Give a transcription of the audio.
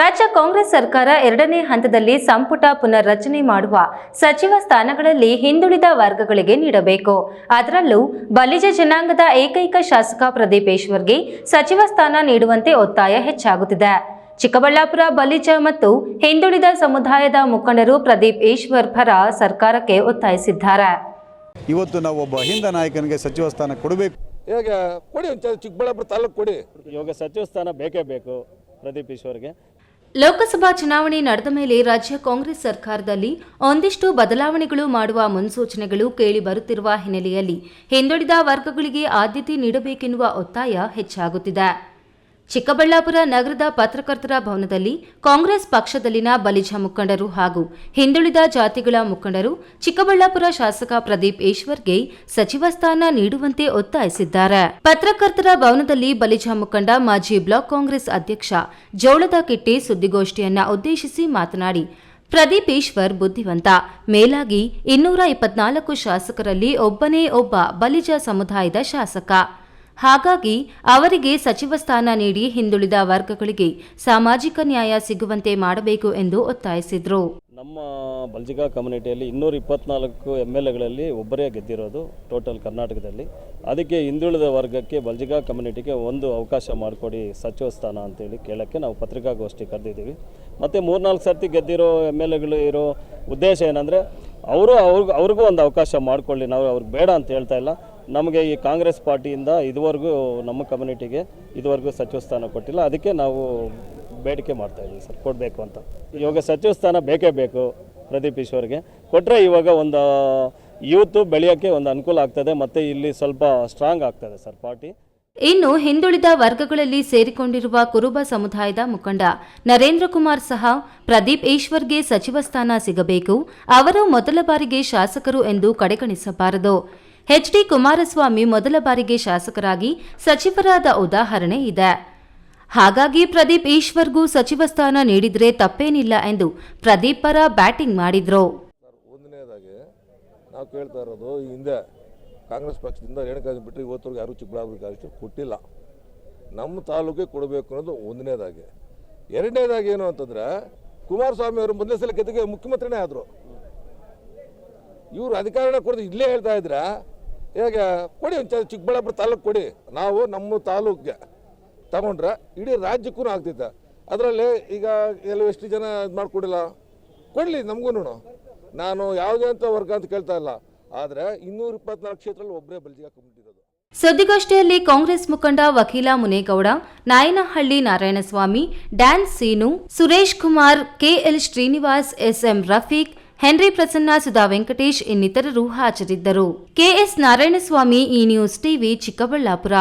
ರಾಜ್ಯ ಕಾಂಗ್ರೆಸ್ ಸರ್ಕಾರ ಎರಡನೇ ಹಂತದಲ್ಲಿ ಸಂಪುಟ ಪುನರ್ರಚನೆ ಮಾಡುವ ಸಚಿವ ಸ್ಥಾನಗಳಲ್ಲಿ ಹಿಂದುಳಿದ ವರ್ಗಗಳಿಗೆ ನೀಡಬೇಕು. ಅದರಲ್ಲೂ ಬಲಿಜ ಜನಾಂಗದ ಏಕೈಕ ಶಾಸಕ ಪ್ರದೀಪ್ ಈಶ್ವರ್ಗೆ ಸಚಿವ ಸ್ಥಾನ ನೀಡುವಂತೆ ಒತ್ತಾಯ ಹೆಚ್ಚಾಗುತ್ತಿದೆ. ಚಿಕ್ಕಬಳ್ಳಾಪುರ ಬಲಿಜ ಮತ್ತು ಹಿಂದುಳಿದ ಸಮುದಾಯದ ಮುಖಂಡರು ಪ್ರದೀಪ್ ಈಶ್ವರ್ ಪರ ಸರ್ಕಾರಕ್ಕೆ ಒತ್ತಾಯಿಸಿದ್ದಾರೆ. ಇವತ್ತು ನಾವು ಒಬ್ಬ ಹಿಂದ ನಾಯಕನಿಗೆ ಸಚಿವ ಸ್ಥಾನ ಕೊಡಬೇಕು. ಈಗ ಕೊಡಿ ಚಿಕ್ಕಬಳ್ಳಾಪುರ ತಾಲೂಕು ಕೊಡಿ. ಇವಾಗ ಸಚಿವ ಸ್ಥಾನ ಬೇಕೇ ಬೇಕು ಪ್ರದೀಪ್ ಈಶ್ವರ್ಗೆ. ಲೋಕಸಭಾ ಚುನಾವಣೆ ನಡೆದ ಮೇಲೆ ರಾಜ್ಯ ಕಾಂಗ್ರೆಸ್ ಸರ್ಕಾರದಲ್ಲಿ ಒಂದಿಷ್ಟು ಬದಲಾವಣೆಗಳು ಮಾಡುವ ಮುನ್ಸೂಚನೆಗಳು ಕೇಳಿ ಬರುತ್ತಿರುವ ಹಿನ್ನೆಲೆಯಲ್ಲಿ ಹಿಂದುಳಿದ ವರ್ಗಗಳಿಗೆ ಆದ್ಯತೆ ನೀಡಬೇಕೆನ್ನುವ ಒತ್ತಾಯ ಹೆಚ್ಚಾಗುತ್ತಿದೆ. ಚಿಕ್ಕಬಳ್ಳಾಪುರ ನಗರದ ಪತ್ರಕರ್ತರ ಭವನದಲ್ಲಿ ಕಾಂಗ್ರೆಸ್ ಪಕ್ಷದಲ್ಲಿನ ಬಲಿಜ ಮುಖಂಡರು ಹಾಗೂ ಹಿಂದುಳಿದ ಜಾತಿಗಳ ಮುಖಂಡರು ಚಿಕ್ಕಬಳ್ಳಾಪುರ ಶಾಸಕ ಪ್ರದೀಪ್ ಈಶ್ವರ್ಗೆ ಸಚಿವ ಸ್ಥಾನ ನೀಡುವಂತೆ ಒತ್ತಾಯಿಸಿದ್ದಾರೆ. ಪತ್ರಕರ್ತರ ಭವನದಲ್ಲಿ ಬಲಿಜ ಮುಖಂಡ ಮಾಜಿ ಬ್ಲಾಕ್ ಕಾಂಗ್ರೆಸ್ ಅಧ್ಯಕ್ಷ ಜೋಳದ ಕಿಟ್ಟಿ ಸುದ್ದಿಗೋಷ್ಠಿಯನ್ನ ಉದ್ದೇಶಿಸಿ ಮಾತನಾಡಿ, ಪ್ರದೀಪ್ ಈಶ್ವರ್ ಬುದ್ಧಿವಂತ. ಮೇಲಾಗಿ ಇನ್ನೂರ ಇಪ್ಪತ್ನಾಲ್ಕು ಶಾಸಕರಲ್ಲಿ ಒಬ್ಬನೇ ಒಬ್ಬ ಬಲಿಜ ಸಮುದಾಯದ ಶಾಸಕ. ಹಾಗಾಗಿ ಅವರಿಗೆ ಸಚಿವ ಸ್ಥಾನ ನೀಡಿ ಹಿಂದುಳಿದ ವರ್ಗಗಳಿಗೆ ಸಾಮಾಜಿಕ ನ್ಯಾಯ ಸಿಗುವಂತೆ ಮಾಡಬೇಕು ಎಂದು ಒತ್ತಾಯಿಸಿದರು. ನಮ್ಮ ಬಲ್ಜಿಗಾ ಕಮ್ಯುನಿಟಿಯಲ್ಲಿ ಇನ್ನೂರ ಇಪ್ಪತ್ನಾಲ್ಕು ಎಂ ಎಲ್ ಎಗಳಲ್ಲಿ ಒಬ್ಬರೇ ಗೆದ್ದಿರೋದು ಟೋಟಲ್ ಕರ್ನಾಟಕದಲ್ಲಿ. ಅದಕ್ಕೆ ಹಿಂದುಳಿದ ವರ್ಗಕ್ಕೆ ಬಲ್ಜಿಗಾ ಕಮ್ಯುನಿಟಿಗೆ ಒಂದು ಅವಕಾಶ ಮಾಡಿಕೊಡಿ ಸಚಿವ ಸ್ಥಾನ ಅಂತೇಳಿ ಕೇಳೋಕ್ಕೆ ನಾವು ಪತ್ರಿಕಾಗೋಷ್ಠಿ ಕರೆದಿದ್ದೀವಿ. ಮತ್ತು ಮೂರ್ನಾಲ್ಕು ಸರ್ತಿ ಗೆದ್ದಿರೋ ಎಂ ಎಲ್ ಎಗಳು ಇರೋ ಉದ್ದೇಶ ಏನಂದರೆ, ಅವರು ಅವ್ರಿಗೂ ಅವ್ರಿಗೂ ಒಂದು ಅವಕಾಶ ಮಾಡಿಕೊಳ್ಳಿ, ನಾವು ಅವ್ರಿಗೆ ಬೇಡ ಅಂತ ಹೇಳ್ತಾ ಇಲ್ಲ. ನಮಗೆ ಈ ಕಾಂಗ್ರೆಸ್ ಪಾರ್ಟಿಯಿಂದ ಇದುವರೆಗೂ ನಮ್ಮ ಕಮ್ಯುನಿಟಿಗೆ ಇದುವರೆಗೂ ಸಚಿವ ಸ್ಥಾನ ಕೊಟ್ಟಿಲ್ಲ. ಅದಕ್ಕೆ ನಾವು ಬೇಡಿಕೆ ಮಾಡ್ತಾ ಇದ್ದೀವಿ ಸರ್, ಕೊಡಬೇಕು ಅಂತ. ಇವಾಗ ಸಚಿವ ಸ್ಥಾನ ಬೇಕೇ ಬೇಕು ಪ್ರದೀಪ್ ಈಶ್ವರ್ಗೆ. ಕೊಟ್ಟರೆ ಇವಾಗ ಒಂದು ಯೂತ್ ಬೆಳೆಯೋಕ್ಕೆ ಒಂದು ಅನುಕೂಲ ಆಗ್ತದೆ, ಮತ್ತು ಇಲ್ಲಿ ಸ್ವಲ್ಪ ಸ್ಟ್ರಾಂಗ್ ಆಗ್ತದೆ ಸರ್ ಪಾರ್ಟಿ. ಇನ್ನು ಹಿಂದುಳಿದ ವರ್ಗಗಳಲ್ಲಿ ಸೇರಿಕೊಂಡಿರುವ ಕುರುಬ ಸಮುದಾಯದ ಮುಖಂಡ ನರೇಂದ್ರ ಕುಮಾರ್ ಸಹ ಪ್ರದೀಪ್ ಈಶ್ವರ್ಗೆ ಸಚಿವ ಸ್ಥಾನ ಸಿಗಬೇಕು. ಅವರು ಮೊದಲ ಬಾರಿಗೆ ಶಾಸಕರು ಎಂದು ಕಡೆಗಣಿಸಬಾರದು. ಎಚ್ಡಿ ಕುಮಾರಸ್ವಾಮಿ ಮೊದಲ ಬಾರಿಗೆ ಶಾಸಕರಾಗಿ ಸಚಿವರಾದ ಉದಾಹರಣೆ ಇದೆ. ಹಾಗಾಗಿ ಪ್ರದೀಪ್ ಈಶ್ವರ್ಗೂ ಸಚಿವ ಸ್ಥಾನ ನೀಡಿದ್ರೆ ತಪ್ಪೇನಿಲ್ಲ ಎಂದು ಪ್ರದೀಪ್ ಪರ ಬ್ಯಾಟಿಂಗ್ ಮಾಡಿದ್ರು. ಒಂದನೇದಾಗಿ ನಾವು ಕೇಳ್ತಾ ಇರೋದು ಹಿಂದೆ ಕಾಂಗ್ರೆಸ್ ಪಕ್ಷದಿಂದ ರೇಣುಕಾಜ್ ಬಿಟ್ಟರೆ ಇವತ್ತರೆಗೂ ಯಾರು ಚಿಕ್ಕಬಳ್ಳಾಪುರಕ್ಕೆ ಅಷ್ಟು ಕೊಟ್ಟಿಲ್ಲ. ನಮ್ಮ ತಾಲೂಕಿಗೆ ಕೊಡಬೇಕು ಅನ್ನೋದು ಒಂದನೇದಾಗಿ. ಎರಡನೇದಾಗಿ ಏನು ಅಂತಂದರೆ, ಕುಮಾರಸ್ವಾಮಿ ಅವರು ಮೊದಲನೇ ಸಲ ಗೆದ್ದಿಗೆ ಮುಖ್ಯಮಂತ್ರಿನೇ ಆದರು. ಇವರು ಅಧಿಕಾರನ ಕೊಡೋದು ಇಲ್ಲೇ ಹೇಳ್ತಾ ಇದ್ರೆ ಹೇಗೆ ಕೊಡಿ ಒಂದು ಚಿಕ್ಕಬಳ್ಳಾಪುರ ತಾಲೂಕು ಕೊಡಿ. ನಾವು ನಮ್ಮ ತಾಲೂಕಿಗೆ ತಗೊಂಡ್ರೆ ಇಡೀ ರಾಜ್ಯಕ್ಕೂ ಆಗ್ತೈತೆ. ಅದರಲ್ಲಿ ಈಗ ಎಲ್ಲ ಎಷ್ಟು ಜನ ಇದು ಮಾಡಿಕೊಡಿಲ್ಲ? ಕೊಡಲಿ ನಮಗೂ ನಾನು ಯಾವುದೇ ಅಂತ ವರ್ಗ ಅಂತ ಕೇಳ್ತಾ ಇಲ್ಲ. ಆದರೆ ಇನ್ನೂರ ಇಪ್ಪತ್ನಾಲ್ಕು ಕ್ಷೇತ್ರದಲ್ಲಿ ಒಬ್ಬರೇ ಬಲ್ಜಿಗೆ ಕಮಿಟಿ ಇರೋದು ಸುದ್ದಿಗೋಷ್ಠಿಯಲ್ಲಿ ಕಾಂಗ್ರೆಸ್ ಮುಖಂಡ ವಕೀಲ Munegowda, Nayanahalli Narayanaswamy Dan Seenu Suresh Kumar KL Srinivas, SM Rafiq Henry Prasanna Sudha Venkatesh ಇನ್ನಿತರರು ಹಾಜರಿದ್ದರು. ಕೆಎಸ್ ನಾರಾಯಣಸ್ವಾಮಿ ಈ ನ್ಯೂಸ್ ಟಿವಿ ಚಿಕ್ಕಬಳ್ಳಾಪುರ.